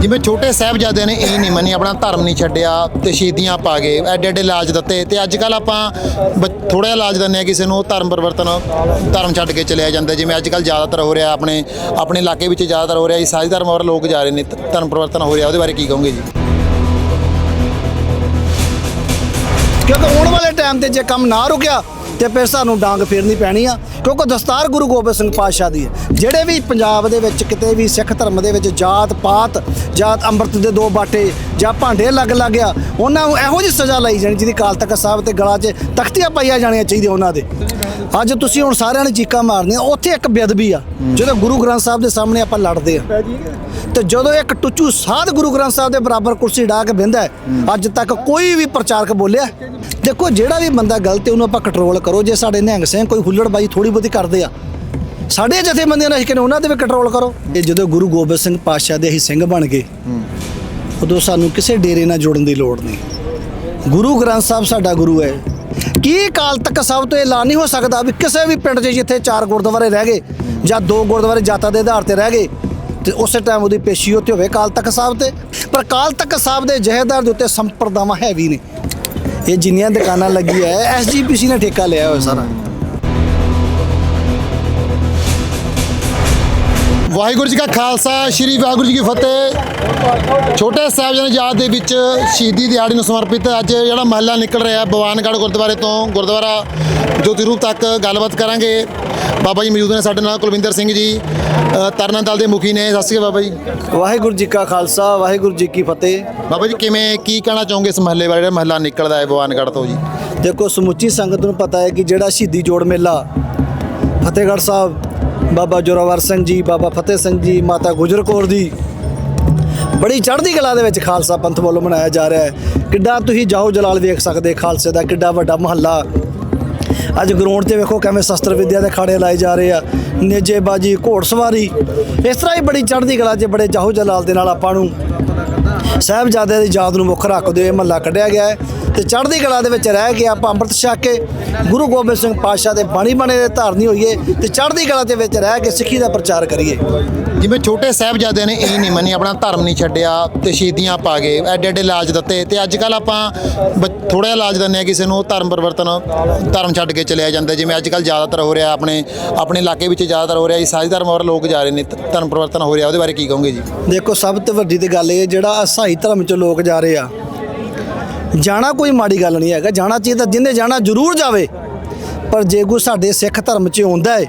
ਜਿਵੇਂ ਛੋਟੇ ਸਾਹਿਬਜ਼ਾਦਿਆਂ ਨੇ ਇਹ ਨਹੀਂ ਮੰਨੀ, ਆਪਣਾ ਧਰਮ ਨਹੀਂ ਛੱਡਿਆ ਤੇ ਸ਼ਹੀਦੀਆਂ ਪਾ ਗਏ, ਐਡੇ ਐਡੇ ਲਾਜ ਦਿੱਤੇ ਤੇ ਅੱਜ ਕੱਲ ਆਪਾਂ ਥੋੜਾ ਜਿਹਾ ਲਾਜ ਦਿੰਦੇ ਆ ਕਿਸੇ ਨੂੰ ਧਰਮ ਪਰਿਵਰਤਨ, ਧਰਮ ਛੱਡ ਕੇ ਚਲਿਆ ਜਾਂਦਾ, ਜਿਵੇਂ ਅੱਜ ਕੱਲ ਜ਼ਿਆਦਾਤਰ ਹੋ ਰਿਹਾ ਆਪਣੇ ਆਪਣੇ ਇਲਾਕੇ ਵਿੱਚ ਜ਼ਿਆਦਾਤਰ ਹੋ ਰਿਹਾ ਈਸਾਈ ਧਰਮ ਔਰ ਲੋਕ ਜਾ ਰਹੇ ਨੇ ਧਰਮ ਪਰਿਵਰਤਨ ਹੋ ਰਿਹਾ, ਉਹਦੇ ਬਾਰੇ ਕੀ ਕਹੋਗੇ ਜੀ? ਕਿਉਂਕਿ ਆਉਣ ਵਾਲੇ ਟਾਈਮ ਤੇ ਜੇ ਕੰਮ ਨਾ ਰੁਕਿਆ ਤੇ ਫਿਰ ਸਾਨੂੰ ਡਾਂਗ ਫੇਰਨੀ ਪੈਣੀ ਆ, ਕਿਉਂਕਿ ਦਸਤਾਰ ਗੁਰੂ ਗੋਬਿੰਦ ਸਿੰਘ ਪਾਤਸ਼ਾਹ ਦੀ ਹੈ। ਜਿਹੜੇ ਵੀ ਪੰਜਾਬ ਦੇ ਵਿੱਚ ਕਿਤੇ ਵੀ ਸਿੱਖ ਧਰਮ ਦੇ ਵਿੱਚ ਜਾਤ ਪਾਤ ਜਾਤ ਅੰਮ੍ਰਿਤ ਦੇ ਦੋ ਬਾਟੇ ਜਾਂ ਭਾਂਡੇ ਲੱਗ ਲੱਗ ਗਿਆ ਉਹਨਾਂ ਨੂੰ ਇਹੋ ਜਿਹੀ ਸਜ਼ਾ ਲਈ ਜਾਣੀ ਜਿਹਦੀ ਕਾਲ ਤੱਕ ਸਾਹਿਬ ਤੇ ਗਲਾ 'ਚ ਤਖਤੀਆਂ ਪਾਈਆਂ ਜਾਣੀਆਂ ਚਾਹੀਦੀਆਂ ਉਹਨਾਂ ਦੇ। ਅੱਜ ਤੁਸੀਂ ਹੁਣ ਸਾਰਿਆਂ ਨੇ ਚੀਕਾਂ ਮਾਰਨੀਆਂ, ਉੱਥੇ ਇੱਕ ਬੇਅਦਬੀ ਆ, ਜਦੋਂ ਗੁਰੂ ਗ੍ਰੰਥ ਸਾਹਿਬ ਦੇ ਸਾਹਮਣੇ ਆਪਾਂ ਲੜਦੇ ਆ। ਤੇ ਜਦੋਂ ਇੱਕ ਟੁੱਚੂ ਸਾਧ ਗੁਰੂ ਗ੍ਰੰਥ ਸਾਹਿਬ ਦੇ ਬਰਾਬਰ ਕੁਰਸੀ ਢਾ ਕੇ ਬਹਿੰਦਾ ਅੱਜ ਤੱਕ ਕੋਈ ਵੀ ਪ੍ਰਚਾਰਕ ਬੋਲਿਆ, ਦੇਖੋ ਜਿਹੜਾ ਵੀ ਬੰਦਾ ਗਲਤ ਹੈ, ਉਹਨੂੰ ਆਪਾਂ ਕੰਟਰੋਲ ਕਰੋ। ਜੇ ਸਾਡੇ ਨਿਹੰਗ ਸਿੰਘ ਕੋਈ ਹੁੱਲੜਬਾਜ਼ੀ ਥੋੜੀ ਬਹੁਤੀ ਕਰਦੇ ਆ, ਸਾਡੇ ਜਥੇਬੰਦੀਆਂ ਨਾਲ ਅਸੀਂ ਕਹਿੰਦੇ ਉਹਨਾਂ ਤੇ ਵੀ ਕੰਟਰੋਲ ਕਰੋ। ਇਹ ਜਦੋਂ ਗੁਰੂ ਗੋਬਿੰਦ ਸਿੰਘ ਪਾਤਸ਼ਾਹ ਦੇ ਅਸੀਂ ਸਿੰਘ ਬਣ ਗਏ, ਉਦੋਂ ਸਾਨੂੰ ਕਿਸੇ ਡੇਰੇ ਨਾਲ ਜੁੜਨ ਦੀ ਲੋੜ ਨਹੀਂ। ਗੁਰੂ ਗ੍ਰੰਥ ਸਾਹਿਬ ਸਾਡਾ ਗੁਰੂ ਹੈ। ਕੀ ਕਾਲ ਤੱਕ ਸਭ ਤੋਂ ਐਲਾਨ ਨਹੀਂ ਹੋ ਸਕਦਾ ਵੀ ਕਿਸੇ ਵੀ ਪਿੰਡ 'ਚ ਜਿੱਥੇ ਚਾਰ ਗੁਰਦੁਆਰੇ ਰਹਿ ਗਏ ਜਾਂ ਦੋ ਗੁਰਦੁਆਰੇ ਜਾਤਾਂ ਦੇ ਆਧਾਰ ਤੇ ਰਹਿ ਗਏ ਤੇ ਉਸੇ ਟਾਈਮ ਉਹਦੀ ਪੇਸ਼ੀ ਉੱਥੇ ਹੋਵੇ ਕਾਲ ਤਖ਼ਤ ਸਾਹਿਬ ਤੇ। ਪਰ ਕਾਲ ਤਖ਼ਤ ਸਾਹਿਬ ਦੇ ਜਹੇਦਾਰ ਦੇ ਉੱਤੇ ਸੰਪਰਦਾਵਾਂ ਹੈ ਵੀ ਨੇ। ਇਹ ਜਿੰਨੀਆਂ ਦੁਕਾਨਾਂ ਲੱਗੀ ਹੈ ਐਸਜੀਪੀਸੀ ਨੇ ਠੇਕਾ ਲਿਆ ਹੋਇਆ ਸਾਰਾ। ਵਾਹਿਗੁਰੂ ਜੀ ਕਾ ਖਾਲਸਾ, ਸ੍ਰੀ ਵਾਹਿਗੁਰੂ ਜੀ ਕੀ ਫਤਿਹ। ਛੋਟੇ ਸਾਹਿਬਜ਼ਾਦੇ ਦੀ ਯਾਦ ਦੇ ਵਿੱਚ ਸ਼ਹੀਦੀ ਦਿਹਾੜੀ ਨੂੰ ਸਮਰਪਿਤ ਅੱਜ ਜਿਹੜਾ ਮਹੱਲਾ ਨਿਕਲ ਰਿਹਾ ਬਵਾਨਗੜ੍ਹ ਗੁਰਦੁਆਰੇ ਤੋਂ ਗੁਰਦੁਆਰਾ ਜੋਤੀ ਰੂਪ ਤੱਕ ਗੱਲਬਾਤ ਕਰਾਂਗੇ। ਬਾਬਾ ਜੀ ਮੌਜੂਦ ਨੇ ਸਾਡੇ ਨਾਲ ਕੁਲਵਿੰਦਰ ਸਿੰਘ ਜੀ ਤਰਨਾ ਦਲ ਦੇ ਮੁਖੀ ਨੇ। ਸਤਿ ਸ਼੍ਰੀ ਅਕਾਲ ਬਾਬਾ ਜੀ। ਵਾਹਿਗੁਰੂ ਜੀ ਕਾ ਖਾਲਸਾ ਵਾਹਿਗੁਰੂ ਜੀ ਕੀ ਫਤਿਹ। ਬਾਬਾ ਜੀ ਕਿਵੇਂ ਕੀ ਕਹਿਣਾ ਚਾਹੋਗੇ ਇਸ ਮਹੱਲੇ ਬਾਰੇ? ਜਿਹੜਾ ਮਹੱਲਾ ਨਿਕਲਦਾ ਹੈ ਬਵਾਨਗੜ੍ਹ ਤੋਂ ਜੀ। ਦੇਖੋ ਸਮੁੱਚੀ ਸੰਗਤ ਨੂੰ ਪਤਾ ਹੈ ਕਿ ਜਿਹੜਾ ਸ਼ਹੀਦੀ ਜੋੜ ਮੇਲਾ ਫਤਿਹਗੜ੍ਹ ਸਾਹਿਬ ਬਾਬਾ ਜੋਰਾਵਰ ਸਿੰਘ ਜੀ ਬਾਬਾ ਫਤਿਹ ਸਿੰਘ ਜੀ ਮਾਤਾ ਗੁਜਰ ਕੌਰ ਦੀ ਬੜੀ ਚੜ੍ਹਦੀ ਕਲਾ ਦੇ ਵਿੱਚ ਖਾਲਸਾ ਪੰਥ ਵੱਲੋਂ ਮਨਾਇਆ ਜਾ ਰਿਹਾ ਹੈ। ਕਿੱਡਾ ਤੁਸੀਂ ਜਾਓ ਜਲਾਲ ਵੇਖ ਸਕਦੇ ਖਾਲਸੇ ਦਾ ਕਿੱਡਾ ਵੱਡਾ ਮਹੱਲਾ। ਅੱਜ ਗਰਾਊਂਡ ਤੇ ਵੇਖੋ ਕਿਵੇਂ ਸ਼ਸਤਰ ਵਿਦਿਆ ਦੇ ਖਾੜੇ ਲਾਏ ਜਾ ਰਹੇ ਆ, ਨੇਜੇਬਾਜੀ ਘੋੜਸਵਾਰੀ ਇਸ ਤਰ੍ਹਾਂ ਹੀ ਬੜੀ ਚੜ੍ਹਦੀ ਕਲਾ 'ਚ ਬੜੇ ਜਾਹੋ ਜਲਾਲ ਦੇ ਨਾਲ ਆਪਾਂ ਨੂੰ ਸਾਹਿਬਜ਼ਾਦਿਆਂ ਦੀ ਯਾਦ ਨੂੰ ਮੁੱਖ ਰੱਖਦੇ ਹੋਏ ਮਹੱਲਾ ਕੱਢਿਆ ਗਿਆ ਹੈ ਤੇ ਚੜ੍ਹਦੀ ਕਲਾ ਦੇ ਵਿੱਚ ਰਹਿ ਕੇ ਆਪਾਂ ਅੰਮ੍ਰਿਤ ਛਕ ਕੇ ਗੁਰੂ ਗੋਬਿੰਦ ਸਿੰਘ ਪਾਤਸ਼ਾਹ ਦੇ ਬਾਣੀ ਬਣੇ ਦੇ ਧਾਰਨੀ ਹੋਈਏ ਤੇ ਚੜ੍ਹਦੀ ਕਲਾ ਦੇ ਵਿੱਚ ਰਹਿ ਕੇ ਸਿੱਖੀ ਦਾ ਪ੍ਰਚਾਰ ਕਰੀਏ। ਜਿਵੇਂ ਛੋਟੇ ਸਾਹਿਬਜ਼ਾਦਿਆਂ ਨੇ ਇਹ ਨਹੀਂ ਮੰਨੀ, ਆਪਣਾ ਧਰਮ ਨਹੀਂ ਛੱਡਿਆ ਤੇ ਸ਼ਹੀਦੀਆਂ ਪਾ ਗਏ, ਐਡੇ ਐਡੇ ਲਾਜ ਦਿੱਤੇ ਤੇ ਅੱਜ ਕੱਲ ਆਪਾਂ ਥੋੜਾ ਜਿਹਾ ਲਾਜ ਦਿੰਦੇ ਆ ਕਿਸੇ ਨੂੰ ਧਰਮ ਪਰਿਵਰਤਨ, ਧਰਮ ਛੱਡ ਕੇ ਚਲਿਆ ਜਾਂਦਾ। ਜਿਵੇਂ ਅੱਜ ਕੱਲ ਜ਼ਿਆਦਾਤਰ ਹੋ ਰਿਹਾ ਆਪਣੇ ਆਪਣੇ ਇਲਾਕੇ ਵਿੱਚ ਜ਼ਿਆਦਾਤਰ ਹੋ ਰਿਹਾ ਈਸਾਈ ਧਰਮ ਔਰ ਲੋਕ ਜਾ ਰਹੇ ਨੇ ਧਰਮ ਪਰਿਵਰਤਨ ਹੋ ਰਿਹਾ, ਉਹਦੇ ਬਾਰੇ ਕੀ ਕਹੋਗੇ ਜੀ? ਦੇਖੋ, ਸਭ ਤੋਂ ਵੱਡੀ ਤੇ ਗੱਲ ਇਹ ਜਿਹੜਾ ਅਸਾਈ ਧਰਮ ਚ ਲੋਕ ਜਾ ਰਹੇ ਆ, ਜਾਣਾ ਕੋਈ ਮਾੜੀ ਗੱਲ ਨਹੀਂ ਹੈਗਾ, ਜਾਣਾ ਚਾਹੀਦਾ, ਜਿੰਨੇ ਜਾਣਾ ਜ਼ਰੂਰ ਜਾਵੇ ਪਰ ਜੇ ਕੋਈ ਸਾਡੇ ਸਿੱਖ ਧਰਮ 'ਚ ਆਉਂਦਾ ਹੈ,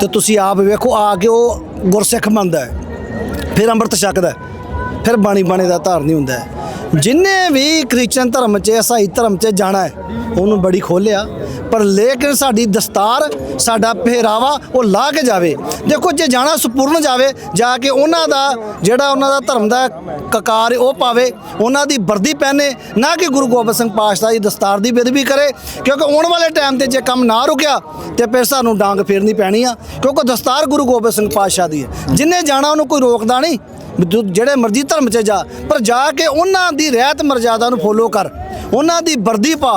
ਤੇ ਤੁਸੀਂ ਆਪ ਵੇਖੋ, ਆ ਕੇ ਉਹ ਗੁਰਸਿੱਖ ਮੰਨਦਾ ਹੈ। ਫਿਰ ਅੰਮ੍ਰਿਤ ਛਕਦਾ ਫਿਰ ਬਾਣੀ ਬਾਣੇ ਦਾ ਧਾਰਨੀ ਹੁੰਦਾ ਹੈ। ਜਿੰਨੇ ਵੀ ਕ੍ਰਿਸਚਨ ਧਰਮ 'ਚ, ਈਸਾਈ ਧਰਮ 'ਚ ਜਾਣਾ ਹੈ, ਉਹਨੂੰ ਬੜੀ ਖੋਲਿਆ ਪਰ ਲੇਕਿਨ ਸਾਡੀ ਦਸਤਾਰ, ਸਾਡਾ ਪਹਿਰਾਵਾ ਉਹ ਲਾ ਕੇ ਜਾਵੇ। ਦੇਖੋ, ਜੇ ਜਾਣਾ ਸੰਪੂਰਨ ਜਾਵੇ, ਜਾ ਕੇ ਉਹਨਾਂ ਦਾ ਜਿਹੜਾ ਉਹਨਾਂ ਦਾ ਧਰਮ ਦਾ ਕਕਾਰ ਉਹ ਪਾਵੇ, ਉਹਨਾਂ ਦੀ ਵਰਦੀ ਪਹਿਨੇ, ਨਾ ਕਿ ਗੁਰੂ ਗੋਬਿੰਦ ਸਿੰਘ ਪਾਤਸ਼ਾਹ ਦੀ ਦਸਤਾਰ ਦੀ ਬੇਦਬੀ ਕਰੇ, ਕਿਉਂਕਿ ਆਉਣ ਵਾਲੇ ਟਾਈਮ ਤੇ ਜੇ ਕੰਮ ਨਾ ਰੁਕਿਆ, ਤੇ ਫਿਰ ਸਾਨੂੰ ਡਾਂਗ ਫੇਰਨੀ ਪੈਣੀ ਆ, ਕਿਉਂਕਿ ਦਸਤਾਰ ਗੁਰੂ ਗੋਬਿੰਦ ਸਿੰਘ ਪਾਤਸ਼ਾਹ ਦੀ ਹੈ। ਜਿੰਨੇ ਜਾਣਾ ਉਹਨੂੰ ਕੋਈ ਰੋਕਦਾ ਨਹੀਂ ਤੂੰ ਜਿਹੜੇ ਮਰਜ਼ੀ ਧਰਮ 'ਚ ਜਾ ਪਰ ਜਾ ਕੇ ਉਹਨਾਂ ਦੀ ਰਹਿਤ ਮਰਜ਼ਾਦਾ ਨੂੰ ਫੋਲੋ ਕਰ। ਉਹਨਾਂ ਦੀ ਵਰਦੀ ਪਾ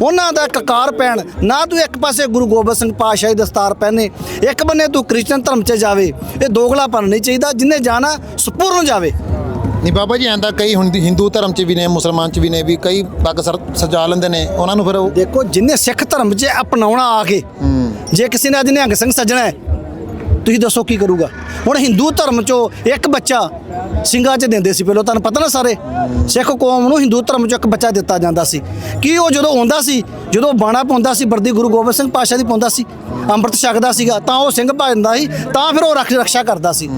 ਉਹਨਾਂ ਦਾ ਕਕਾਰ ਪੈਣ ਨਾ ਤੂੰ ਇੱਕ ਪਾਸੇ ਗੁਰੂ ਗੋਬਿੰਦ ਸਿੰਘ ਪਾਤਸ਼ਾਹ ਦੀ ਦਸਤਾਰ ਪਹਿਨੇ ਇੱਕ ਬੰਨੇ ਤੂੰ ਕ੍ਰਿਸਚਨ ਧਰਮ 'ਚ ਜਾਵੇ। ਇਹ ਦੋਗਲਾਪਨ ਨਹੀਂ ਚਾਹੀਦਾ ਜਿੰਨੇ ਜਾਣਾ ਸੰਪੂਰਨ ਜਾਵੇ। ਨਹੀਂ ਬਾਬਾ ਜੀ ਐਂਦਾ ਕਈ ਹੁਣ ਹਿੰਦੂ ਧਰਮ 'ਚ ਵੀ ਨੇ ਮੁਸਲਮਾਨ 'ਚ ਵੀ ਨੇ ਵੀ ਕਈ ਪੱਗ ਸਜਾ ਲੈਂਦੇ ਨੇ। ਉਹਨਾਂ ਨੂੰ ਫਿਰ ਦੇਖੋ ਜਿੰਨੇ ਸਿੱਖ ਧਰਮ 'ਚ ਅਪਣਾਉਣਾ ਆ ਕੇ ਜੇ ਕਿਸੇ ਨੇ ਅੱਜ ਨਿਹੰਗ ਸਿੰਘ ਸੱਜਣਾ ਹੈ ਤੁਸੀਂ ਦੱਸੋ ਕੀ ਕਰੂਗਾ? ਹੁਣ ਹਿੰਦੂ ਧਰਮ 'ਚੋਂ ਇੱਕ ਬੱਚਾ ਸਿੰਘਾਂ 'ਚ ਦਿੰਦੇ ਸੀ ਪਹਿਲਾਂ, ਤੁਹਾਨੂੰ ਪਤਾ ਨਾ ਸਾਰੇ? ਸਿੱਖ ਕੌਮ ਨੂੰ ਹਿੰਦੂ ਧਰਮ 'ਚੋਂ ਇੱਕ ਬੱਚਾ ਦਿੱਤਾ ਜਾਂਦਾ ਸੀ। ਕੀ ਉਹ ਜਦੋਂ ਆਉਂਦਾ ਸੀ, ਜਦੋਂ ਬਾਣਾ ਪਾਉਂਦਾ ਸੀ, ਵਰਦੀ ਗੁਰੂ ਗੋਬਿੰਦ ਸਿੰਘ ਪਾਤਸ਼ਾਹ ਦੀ ਪਾਉਂਦਾ ਸੀ, ਅੰਮ੍ਰਿਤ ਛਕਦਾ ਸੀਗਾ, ਤਾਂ ਉਹ ਸਿੰਘ ਭਾਜਦਾ ਸੀ, ਤਾਂ ਫਿਰ ਉਹ ਰੱਖ ਰਕਸ਼ਾ ਕਰਦਾ ਸੀ।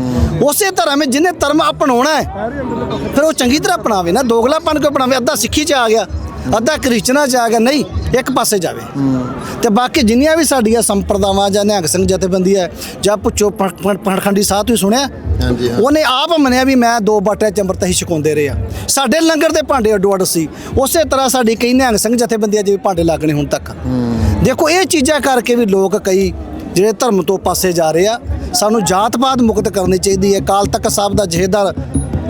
ਉਸੇ ਧਰਮ ਵਿੱਚ ਜਿਹਨੇ ਧਰਮ ਅਪਣਾਉਣਾ ਹੈ, ਫਿਰ ਉਹ ਚੰਗੀ ਤਰ੍ਹਾਂ ਅਪਣਾਵੇ ਨਾ, ਦੋਗਲਾਪਨ ਕਿਉਂ ਅਪਣਾਵੇ, ਅੱਧਾ ਸਿੱਖੀ 'ਚ ਆ ਗਿਆ। ਅੱਧਾ ਕ੍ਰਿਸਚਨਾਂ 'ਚ ਆ ਗਿਆ ਨਹੀਂ ਇੱਕ ਪਾਸੇ ਜਾਵੇ। ਤੇ ਬਾਕੀ ਜਿੰਨੀਆਂ ਵੀ ਸਾਡੀਆਂ ਸੰਪਰਦਾਵਾਂ ਜਾਂ ਨਿਹੰਗ ਸਿੰਘ ਜਥੇਬੰਦੀ ਹੈ ਜਾਂ ਪੁੱਛੋ ਪਖੰਡੀ ਸਾਹ ਤੁਸੀਂ ਸੁਣਿਆ? ਹਾਂਜੀ। ਉਹਨੇ ਆਪ ਮੰਨਿਆ ਵੀ ਮੈਂ ਦੋ ਬਾਟੇ ਚ ਅੰਮ੍ਰਿਤ ਹੀ ਛਕਾਉਂਦੇ ਰਹੇ ਆ। ਸਾਡੇ ਲੰਗਰ ਦੇ ਭਾਂਡੇ ਅੱਡੋ ਅੱਡ ਸੀ। ਉਸੇ ਤਰ੍ਹਾਂ ਸਾਡੀ ਕਈ ਨਿਹੰਗ ਸਿੰਘ ਜਥੇਬੰਦੀਆਂ ਜਿਵੇਂ ਭਾਂਡੇ ਲੱਗਣੇ ਹੁਣ ਤੱਕ। ਦੇਖੋ ਇਹ ਚੀਜ਼ਾਂ ਕਰਕੇ ਵੀ ਲੋਕ ਕਈ ਜਿਹੜੇ ਧਰਮ ਤੋਂ ਪਾਸੇ ਜਾ ਰਹੇ ਆ ਸਾਨੂੰ ਜਾਤ-ਪਾਤ ਮੁਕਤ ਕਰਨੀ ਚਾਹੀਦੀ ਹੈ। ਕਾਲ ਤੱਕ ਸਾਹਿਬ ਦਾ ਜਹੇਦਾਰ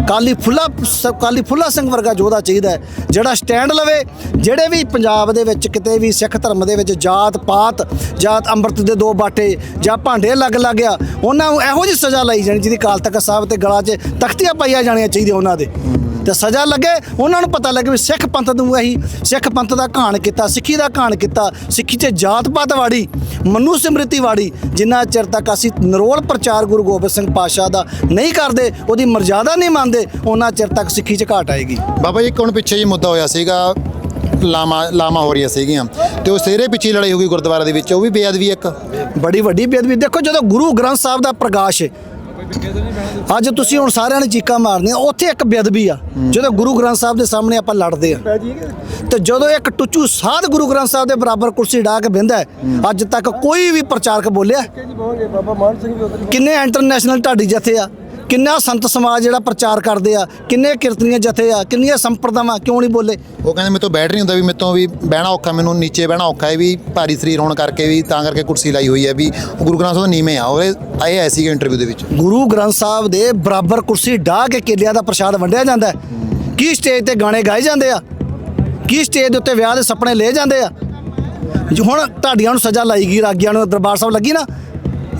ਕਾਲੀ ਫੁੱਲਾ ਸ- ਕਾਲੀ ਫੁੱਲਾ ਸਿੰਘ ਵਰਗਾ ਯੋਧਾ ਚਾਹੀਦਾ ਹੈ, ਜਿਹੜਾ ਸਟੈਂਡ ਲਵੇ, ਜਿਹੜੇ ਵੀ ਪੰਜਾਬ ਦੇ ਵਿੱਚ ਕਿਤੇ ਵੀ ਸਿੱਖ ਧਰਮ ਦੇ ਵਿੱਚ ਜਾਤ ਪਾਤ ਜਾਤ ਅੰਮ੍ਰਿਤ ਦੇ ਦੋ ਬਾਟੇ, ਜਾਂ ਭਾਂਡੇ ਲੱਗ ਲੱਗ ਗਿਆ ਉਹਨਾਂ ਨੂੰ ਇਹੋ ਜਿਹੀ ਸਜ਼ਾ ਲਈ ਜਾਣੀ ਜਿਹਦੀ ਕਾਲ ਤਖ਼ਤ ਸਾਹਿਬ ਤੇ ਗਲਾ 'ਚ ਤਖਤੀਆਂ ਪਾਈਆਂ ਜਾਣੀਆਂ ਚਾਹੀਦੀਆਂ ਉਹਨਾਂ ਦੇ। ਤੇ ਸਜ਼ਾ ਲੱਗੇ। ਉਹਨਾਂ ਨੂੰ ਪਤਾ ਲੱਗੇ ਵੀ ਸਿੱਖ ਪੰਥ ਨੂੰ ਅਸੀਂ ਸਿੱਖ ਪੰਥ ਦਾ ਘਾਣ ਕੀਤਾ ਸਿੱਖੀ ਦਾ ਘਾਣ ਕੀਤਾ। ਸਿੱਖੀ 'ਚ ਜਾਤ ਪਾਤ ਵਾੜੀ ਮਨੂ ਸਿਮ੍ਰਿਤੀ ਵਾੜੀ ਜਿੰਨਾ ਚਿਰ ਤੱਕ ਅਸੀਂ ਨਰੋਲ ਪ੍ਰਚਾਰ ਗੁਰੂ ਗੋਬਿੰਦ ਸਿੰਘ ਪਾਤਸ਼ਾਹ ਦਾ ਨਹੀਂ ਕਰਦੇ ਉਹਦੀ ਮਰਜ਼ਾਦਾ ਨਹੀਂ ਮੰਨਦੇ ਉਹਨਾਂ ਚਿਰ ਤੱਕ ਸਿੱਖੀ 'ਚ ਘਾਟ ਆਏਗੀ। ਬਾਬਾ ਜੀ ਇੱਕ ਹੁਣ ਪਿੱਛੇ ਜੀ ਮੁੱਦਾ ਹੋਇਆ ਸੀਗਾ ਲਾਮਾ ਲਾਮਾ ਹੋ ਰਹੀਆਂ ਸੀਗੀਆਂ ਤੇ ਉਹ ਸਿਹਰੇ ਪਿੱਛੇ ਲੜਾਈ ਹੋ ਗਈ ਗੁਰਦੁਆਰਾ ਦੇ ਵਿੱਚ ਉਹ ਵੀ ਬੇਅਦਬੀ ਇੱਕ? ਬੜੀ ਵੱਡੀ ਬੇਅਦਬੀ। ਦੇਖੋ ਜਦੋਂ ਗੁਰੂ ਗ੍ਰੰਥ ਸਾਹਿਬ ਦਾ ਪ੍ਰਕਾਸ਼ ਹੈ ਅੱਜ ਤੁਸੀਂ ਹੁਣ ਸਾਰਿਆਂ ਨੇ ਚੀਕਾਂ ਮਾਰਨੀਆਂ ਉੱਥੇ ਇੱਕ ਬੇਅਦਬੀ ਆ ਜਦੋਂ ਗੁਰੂ ਗ੍ਰੰਥ ਸਾਹਿਬ ਦੇ ਸਾਹਮਣੇ ਆਪਾਂ ਲੜਦੇ ਆ। ਤੇ ਜਦੋਂ ਇੱਕ ਟੁੱਚੂ ਸਾਧ ਗੁਰੂ ਗ੍ਰੰਥ ਸਾਹਿਬ ਦੇ ਬਰਾਬਰ ਕੁਰਸੀ ਢਾ ਕੇ ਬਹਿੰਦਾ ਹੈ ਅੱਜ ਤੱਕ ਕੋਈ ਵੀ ਪ੍ਰਚਾਰਕ ਬੋਲਿਆ। ਕਿੰਨੇ ਇੰਟਰਨੈਸ਼ਨਲ ਢਾਡੀ ਜਥੇ ਆ। ਕਿੰਨਾ ਸੰਤ ਸਮਾਜ ਜਿਹੜਾ ਪ੍ਰਚਾਰ ਕਰਦੇ ਆ ਕਿੰਨੇ ਕੀਰਤਨੀਆਂ ਜਥੇ ਆ ਕਿੰਨੀਆਂ ਸੰਪਰਦਾਵਾਂ ਕਿਉਂ ਨਹੀਂ ਬੋਲੇ? ਉਹ ਕਹਿੰਦੇ ਮੇਰੇ ਤੋਂ ਬੈਠ ਨਹੀਂ ਹੁੰਦਾ ਵੀ ਮੇਰੇ ਤੋਂ ਵੀ ਬਹਿਣਾ ਔਖਾ ਮੈਨੂੰ ਨੀਚੇ ਬਹਿਣਾ ਔਖਾ ਹੈ ਵੀ ਭਾਰੀ ਸਰੀਰ ਹੋਣ ਕਰਕੇ ਵੀ ਤਾਂ ਕਰਕੇ ਕੁਰਸੀ ਲਾਈ ਹੋਈ ਹੈ ਵੀ ਗੁਰੂ ਗ੍ਰੰਥ ਸਾਹਿਬ ਨੀਵੇਂ ਆ ਉਹ ਆਏ ਐ ਸੀਗੇ ਇੰਟਰਵਿਊ ਦੇ ਵਿੱਚ। ਗੁਰੂ ਗ੍ਰੰਥ ਸਾਹਿਬ ਦੇ ਬਰਾਬਰ ਕੁਰਸੀ ਢਾ ਕੇ ਕੇਲਿਆਂ ਦਾ ਪ੍ਰਸ਼ਾਦ ਵੰਡਿਆ ਜਾਂਦਾ ਹੈ। ਕੀ ਸਟੇਜ ਤੇ ਗਾਣੇ ਗਾਏ ਜਾਂਦੇ ਆ? ਕੀ ਸਟੇਜ ਦੇ ਉੱਤੇ ਵਿਆਹ ਦੇ ਸੁਪਨੇ ਲਏ ਜਾਂਦੇ ਆ? ਜੋ ਹੁਣ ਢਾਡੀਆਂ ਨੂੰ ਸਜ਼ਾ ਲਾਈ ਗਈ ਰਾਗੀਆਂ ਨੂੰ ਦਰਬਾਰ ਸਾਹਿਬ ਲੱਗੀ ਨਾ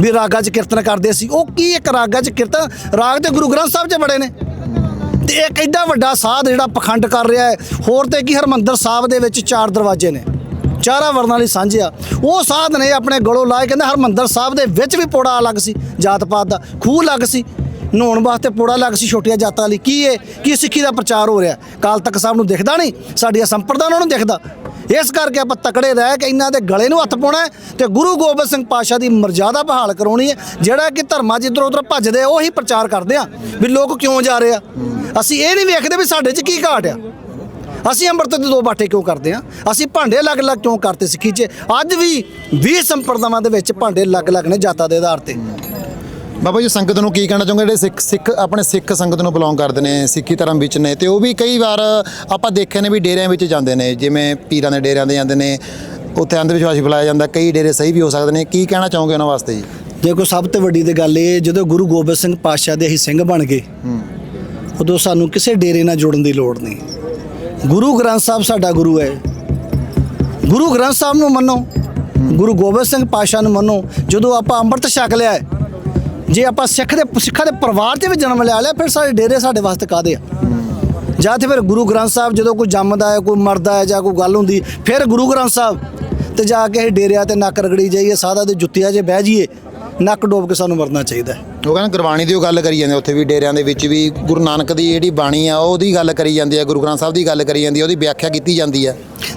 ਵੀ ਰਾਗਾਂ 'ਚ ਕੀਰਤਨ ਕਰਦੇ ਸੀ। ਉਹ ਕੀ ਇੱਕ ਰਾਗਾਂ 'ਚ ਕੀਰਤਨ? ਰਾਗ ਤੇ ਗੁਰੂ ਗ੍ਰੰਥ ਸਾਹਿਬ 'ਚ ਬੜੇ ਨੇ। ਤੇ ਇੱਕ ਐਡਾ ਵੱਡਾ ਸਾਧ ਜਿਹੜਾ ਪਖੰਡ ਕਰ ਰਿਹਾ ਹੈ। ਹੋਰ ਤੇ ਕੀ ਹਰਮੰਦਰ ਸਾਹਿਬ ਦੇ ਵਿੱਚ ਚਾਰ ਦਰਵਾਜ਼ੇ ਨੇ। ਚਾਰਾਂ ਵਰਨਾਂ ਲਈ ਸਾਂਝੇ ਆ। ਉਹ ਸਾਧ ਨੇ ਆਪਣੇ ਗਲੋਂ ਲਾਏ। ਕਹਿੰਦੇ ਹਰਮੰਦਰ ਸਾਹਿਬ ਦੇ ਵਿੱਚ ਵੀ ਪੋੜਾ ਅਲੱਗ ਸੀ, ਜਾਤ ਪਾਤ ਦਾ। ਖੂਹ ਅਲੱਗ ਸੀ, ਨਹਾਉਣ ਵਾਸਤੇ ਪੋੜਾ ਅਲੱਗ ਸੀ, ਛੋਟੀਆਂ ਜਾਤਾਂ ਲਈ। ਕੀ ਹੈ ਕੀ ਸਿੱਖੀ ਦਾ ਪ੍ਰਚਾਰ ਹੋ ਰਿਹਾ? ਕਾਲ ਤੱਕ ਸਾਹਿਬ ਨੂੰ ਦਿਖਦਾ ਨਹੀਂ? ਸਾਡੀਆਂ ਸੰਪਰਦਾ ਉਹਨਾਂ ਨੂੰ ਦਿਖਦਾ? ਇਸ ਕਰਕੇ ਆਪਾਂ ਤਕੜੇ ਰਹਿ ਕੇ ਇਹਨਾਂ ਦੇ ਗਲੇ ਨੂੰ ਹੱਥ ਪਾਉਣਾ ਹੈ ਤੇ ਗੁਰੂ ਗੋਬਿੰਦ ਸਿੰਘ ਪਾਤਸ਼ਾਹ ਦੀ ਮਰਜ਼ਾਦਾ ਬਹਾਲ ਕਰਾਉਣੀ ਹੈ, ਜਿਹੜਾ ਕਿ ਧਰਮਾਂ 'ਚ ਇੱਧਰ ਉੱਧਰ ਭੱਜਦੇ ਆ, ਉਹੀ ਪ੍ਰਚਾਰ ਕਰਦੇ ਆ ਵੀ ਲੋਕ ਕਿਉਂ ਜਾ ਰਹੇ ਆ। ਅਸੀਂ ਇਹ ਨਹੀਂ ਵੇਖਦੇ ਵੀ ਸਾਡੇ 'ਚ ਕੀ ਘਾਟ ਆ। ਅਸੀਂ ਅੰਮ੍ਰਿਤ ਦੇ ਦੋ ਬਾਟੇ ਕਿਉਂ ਕਰਦੇ ਆ? ਅਸੀਂ ਭਾਂਡੇ ਅਲੱਗ-ਅਲੱਗ ਕਿਉਂ ਕਰਤੇ ਸਿੱਖੀ 'ਚ? ਅੱਜ ਵੀ 20 ਸੰਪਰਦਾਵਾਂ ਦੇ ਵਿੱਚ ਭਾਂਡੇ ਅਲੱਗ-ਅਲੱਗ ਨੇ ਜਾਤਾਂ ਦੇ ਆਧਾਰ ਤੇ। ਬਾਬਾ ਜੀ ਸੰਗਤ ਨੂੰ ਕੀ ਕਹਿਣਾ ਚਾਹੋਗੇ? ਜਿਹੜੇ ਸਿੱਖ ਸਿੱਖ ਆਪਣੇ ਸਿੱਖ ਸੰਗਤ ਨੂੰ ਬਿਲੋਂਗ ਕਰਦੇ ਨੇ ਸਿੱਖੀ ਧਰਮ ਵਿੱਚ ਨੇ ਤੇ ਉਹ ਵੀ ਕਈ ਵਾਰ ਆਪਾਂ ਦੇਖੇ ਨੇ ਵੀ ਡੇਰਿਆਂ ਵਿੱਚ ਜਾਂਦੇ ਨੇ ਜਿਵੇਂ ਪੀਰਾਂ ਦੇ ਡੇਰਿਆਂ ਦੇ ਜਾਂਦੇ ਨੇ ਉੱਥੇ ਅੰਧ ਵਿਸ਼ਵਾਸੀ ਬੁਲਾਇਆ ਜਾਂਦਾ ਕਈ ਡੇਰੇ ਸਹੀ ਵੀ ਹੋ ਸਕਦੇ ਨੇ ਕੀ ਕਹਿਣਾ ਚਾਹੋਗੇ ਉਹਨਾਂ ਵਾਸਤੇ ਜੀ? ਦੇਖੋ ਸਭ ਤੋਂ ਵੱਡੀ ਤੇ ਗੱਲ ਇਹ ਜਦੋਂ ਗੁਰੂ ਗੋਬਿੰਦ ਸਿੰਘ ਪਾਤਸ਼ਾਹ ਦੇ ਅਸੀਂ ਸਿੰਘ ਬਣ ਗਏ ਉਦੋਂ ਸਾਨੂੰ ਕਿਸੇ ਡੇਰੇ ਨਾਲ ਜੁੜਨ ਦੀ ਲੋੜ ਨਹੀਂ। ਗੁਰੂ ਗ੍ਰੰਥ ਸਾਹਿਬ ਸਾਡਾ ਗੁਰੂ ਹੈ। ਗੁਰੂ ਗ੍ਰੰਥ ਸਾਹਿਬ ਨੂੰ ਮੰਨੋ ਗੁਰੂ ਗੋਬਿੰਦ ਸਿੰਘ ਪਾਤਸ਼ਾਹ ਨੂੰ ਮੰਨੋ ਜਦੋਂ ਆਪਾਂ ਅੰਮ੍ਰਿਤ ਛਕ ਲਿਆ ਜੇ ਆਪਾਂ ਸਿੱਖ ਦੇ ਸਿੱਖਾਂ ਦੇ ਪਰਿਵਾਰ 'ਚ ਵੀ ਜਨਮ ਲਿਆ ਲਿਆ, ਫਿਰ ਸਾਡੇ ਡੇਰੇ ਸਾਡੇ ਵਾਸਤੇ ਕਾਦੇ ਆ? ਜਾਂ ਤੇ ਫਿਰ ਗੁਰੂ ਗ੍ਰੰਥ ਸਾਹਿਬ ਜਦੋਂ ਕੋਈ ਜੰਮਦਾ ਹੈ, ਕੋਈ ਮਰਦਾ ਹੈ ਜਾਂ ਕੋਈ ਗੱਲ ਹੁੰਦੀ, ਫਿਰ ਗੁਰੂ ਗ੍ਰੰਥ ਸਾਹਿਬ ਤੇ ਜਾ ਕੇ ਅਸੀਂ ਡੇਰਿਆਂ ਤੇ ਨੱਕ ਰਗੜੀ ਜਾਈਏ ਸਾਦਾ ਦੇ ਜੁੱਤੀਆਂ 'ਚ ਬਹਿ ਜਾਈਏ ਨੱਕ ਡੋਬ ਕੇ ਸਾਨੂੰ ਮਰਨਾ ਚਾਹੀਦਾ ਹੈ। ਉਹ ਕਹਿੰਦੇ ਗੁਰਬਾਣੀ ਦੀ ਉਹ ਗੱਲ ਕਰੀ ਜਾਂਦੇ ਉੱਥੇ ਵੀ ਡੇਰਿਆਂ ਦੇ ਵਿੱਚ ਵੀ ਗੁਰੂ ਨਾਨਕ ਦੀ ਜਿਹੜੀ ਬਾਣੀ ਆ ਉਹਦੀ ਗੱਲ ਕਰੀ ਜਾਂਦੀ ਆ ਗੁਰੂ ਗ੍ਰੰਥ ਸਾਹਿਬ ਦੀ ਗੱਲ ਕਰੀ ਜਾਂਦੀ ਆ ਉਹਦੀ ਵਿਆਖਿਆ ਕੀਤੀ ਜਾਂਦੀ ਆ।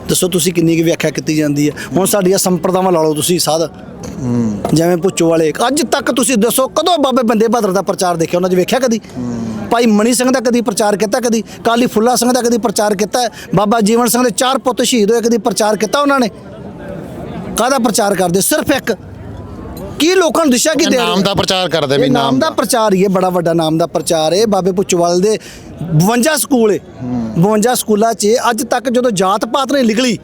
ਦੱਸੋ ਤੁਸੀਂ ਕਿੰਨੀ ਕੁ ਵਿਆਖਿਆ ਕੀਤੀ ਜਾਂਦੀ ਹੈ ਹੁਣ ਸਾਡੀਆਂ ਸੰਪਰਦਾਵਾਂ ਲਾ ਲਓ ਤੁਸੀਂ ਸਾਧ। ਜਿਵੇਂ ਪੁੱਛੋ ਵਾਲੇ ਅੱਜ ਤੱਕ ਤੁਸੀਂ ਦੱਸੋ ਕਦੋਂ ਬਾਬੇ ਬੰਦੇ ਬਹਾਦਰ ਦਾ ਪ੍ਰਚਾਰ ਦੇਖਿਆ? ਉਹਨਾਂ 'ਚ ਵੇਖਿਆ ਕਦੀ? ਭਾਈ ਮਣੀ ਸਿੰਘ ਦਾ ਕਦੀ ਪ੍ਰਚਾਰ ਕੀਤਾ ਕਦੀ? ਕਾਲੀ ਫੁੱਲਾ ਸਿੰਘ ਦਾ ਕਦੀ ਪ੍ਰਚਾਰ ਕੀਤਾ? ਬਾਬਾ ਜੀਵਨ ਸਿੰਘ ਦੇ ਚਾਰ ਪੁੱਤ ਸ਼ਹੀਦ ਹੋਏ ਕਦੀ ਪ੍ਰਚਾਰ ਕੀਤਾ ਉਹਨਾਂ ਨੇ? ਕਾਹਦਾ ਪ੍ਰਚਾਰ ਕਰਦੇ? ਸਿਰਫ ਇੱਕ। ਕੀ ਲੋਕਾਂ ਨੂੰ ਦਿਸ਼ਾ ਕੀ ਦੇ ਨਾਮ ਦਾ ਪ੍ਰਚਾਰ ਕਰਦੇ ਵੀ ਨਾਮ ਦਾ ਪ੍ਰਚਾਰ ਹੀ ਹੈ ਬੜਾ ਵੱਡਾ ਨਾਮ ਦਾ ਪ੍ਰਚਾਰ ਹੈ। ਬਾਬੇ ਪੁੱਚਵਾਲ ਦੇ 52 ਸਕੂਲ ਹੈ। 52 ਸਕੂਲਾਂ 'ਚ ਅੱਜ ਤੱਕ ਜਦੋਂ ਜਾਤ ਪਾਤ ਨਹੀਂ ਨਿਕਲੀ